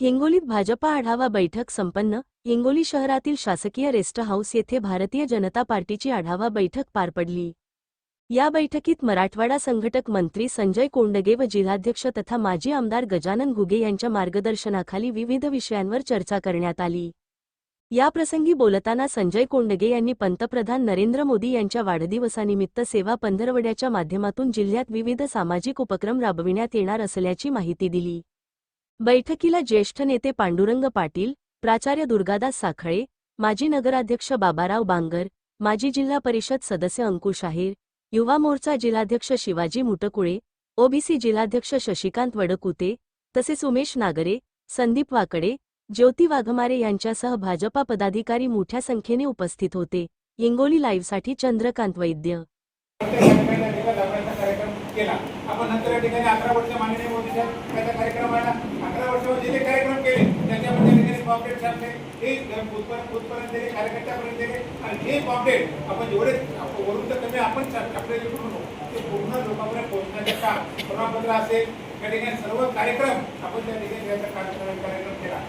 हिंगोलीत भाजपा आढावा बैठक संपन्न. हिंगोली शहरातील शासकीय रेस्ट हाऊस येथे भारतीय जनता पार्टीची आढावा बैठक पार पडली. या बैठकीत मराठवाडा संघटक मंत्री संजय कोंडगे व जिल्हाध्यक्ष तथा माजी आमदार गजानन घुगे यांच्या मार्गदर्शनाखाली विविध विषयांवर चर्चा करण्यात आली. याप्रसंगी बोलताना संजय कोंडगे यांनी पंतप्रधान नरेंद्र मोदी यांच्या वाढदिवसानिमित्त सेवा पंधरवड्याच्या माध्यमातून जिल्ह्यात विविध सामाजिक उपक्रम राबविण्यात येणार असल्याची माहिती दिली. बैठकीला ज्येष्ठ नेते पांडुरंग पाटील प्राचार्य दुर्गादास साखळे माजी नगराध्यक्ष बाबाराव बांगर माजी जिल्हा परिषद सदस्य अंकुश आहेर युवा मोर्चा जिल्हाध्यक्ष शिवाजी मुटकुळे ओबीसी जिल्हाध्यक्ष शशिकांत वडकुते तसेच उमेश नागरे संदीप वाकडे ज्योती वाघमारे यांच्यासह भाजपा पदाधिकारी मोठ्या संख्येने उपस्थित होते. इंगोली लाईव्हसाठी चंद्रकांत वैद्य. केला आपण नंतर या ठिकाणी अकरा वर्ष माननीय मोदी साहेब त्याचा कार्यक्रम आला अकरा वर्षामध्ये जे काही कार्यक्रम केले त्याच्यामध्ये त्या ठिकाणी पॉम्पलेट छापले हे बुथपर्यंत बुथपर्यंत कार्यकर्त्यापर्यंत दिले आणि हे पॉम्पलेट आपण जेवढे वरून तर कमी आपण छापलेले करून ते पूर्ण लोकांपर्यंत पोहोचण्याचे काम प्रमाणपत्र असेल. त्या ठिकाणी सर्व कार्यक्रम आपण त्या ठिकाणी कार्यक्रम केला.